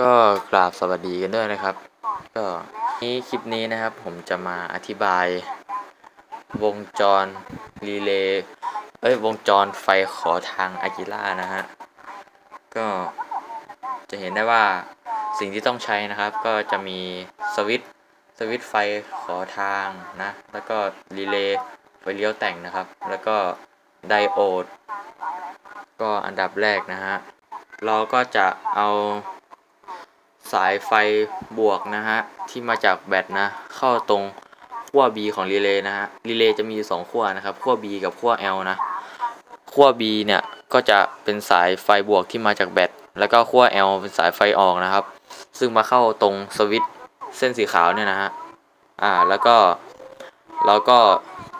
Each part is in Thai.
ก็กราบสวัสดีกันด้วยนะครับ ก็นี้คลิปนี้นะครับ ผมจะมาอธิบาย วงจรรีเลย์เอ้ยวงจรไฟขอทางอากิล่านะฮะก็จะเห็นได้ว่าสิ่งที่ต้องใช้นะครับ ก็จะมีสวิตสวิตไฟขอทางนะ แล้วก็รีเลย์ไฟเลี้ยวแต่งนะครับ แล้วก็ไดโอด ก็อันดับแรกนะฮะเราก็จะเอา สายไฟบวกนะฮะ ที่มาจากแบตนะ เข้าตรงขั้ว B ของรีเลย์นะฮะ รีเลย์จะมีอยู่สองขั้วนะครับ ขั้ว B กับขั้ว L นะ ขั้ว B เนี่ยก็จะเป็นสายไฟบวกที่มาจากแบต แล้วก็ขั้ว L เป็นสายไฟออกนะครับ ซึ่งมาเข้าตรงสวิตช์เส้นสีขาวเนี่ยนะฮะ อ่า แล้วก็แล้วก็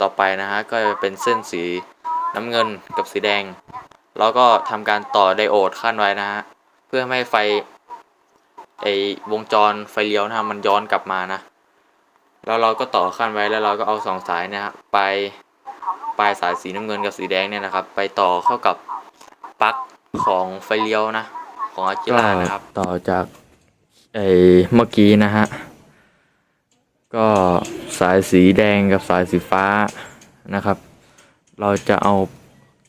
ต่อไปนะฮะ ก็จะเป็นเส้นสีน้ำเงินกับสีแดง แล้วก็ทำการต่อไดโอดขั้นไว้นะฮะ เพื่อไม่ให้ไฟ ไอวงจรไฟเลี้ยวนะฮะมันย้อนกลับมานะ แล้วเราก็ต่อขั้นไว้แล้วเราก็เอาสองสายนี่ยฮะไปปลายสายสีน้ำเงินกับสีแดงเนี่ยนะครับ ไปต่อเข้ากับปลั๊กของไฟเลี้ยวนะ ของอากิระนะครับ ต่อจากไอเมื่อกี้นะฮะก็สายสีแดงกับสายสีฟ้านะครับ เราจะเอา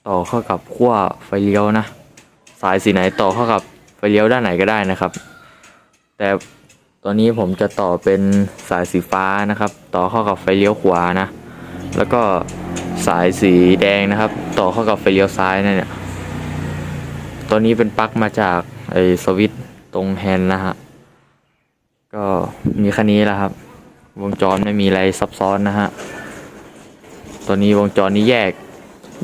ต่อเข้ากับขั้วไฟเลี้ยวนะ สายสีไหนต่อเข้ากับไฟเลี้ยวด้านไหนก็ได้นะครับ แต่ตอนนี้ผมจะต่อเป็นสายสีฟ้านะครับ ต่อเข้ากับไฟเลี้ยวขวานะ แล้วก็สายสีแดงนะครับ ต่อเข้ากับไฟเลี้ยวซ้ายนะเนี่ยตัวนี้เป็นปลั๊กมาจากไอ้สวิตช์ตรงแฮนด์นะฮะก็มีแค่นี้แหละครับ วงจรไม่มีอะไรซับซ้อนนะฮะตัวนี้วงจรนี้แยก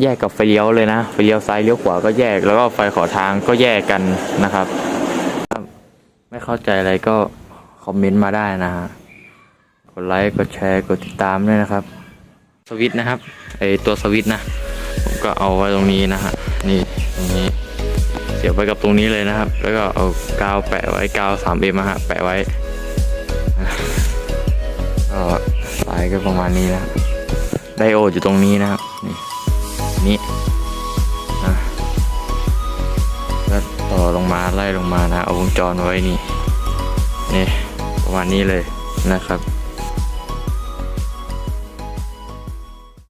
แยกกับไฟเลี้ยวเลยนะ ไฟเลี้ยวซ้ายเลี้ยวขวาก็แยก แล้วก็ไฟขอทางก็แยกกันนะครับ ไม่เข้าใจอะไรก็คอมเมนต์มาได้นะฮะ กดไลค์ กดแชร์ กดติดตามด้วยนะครับ สวิตช์นะครับไอตัวสวิตช์นะ ผมก็เอาไว้ตรงนี้นะฮะ นี่ตรงนี้ เสียบไว้กับตรงนี้เลยนะครับ แล้วก็เอากาวแปะไว้กาวสามเอ็มฮะ แปะไว้ก็สายก็ประมาณนี้นะไดโอดอยู่ตรงนี้นะครับ นี่ นี้ ลงมาไล่ลงมานะ เอาวงจรไว้นี่นี่ประมาณนี้เลยนะครับ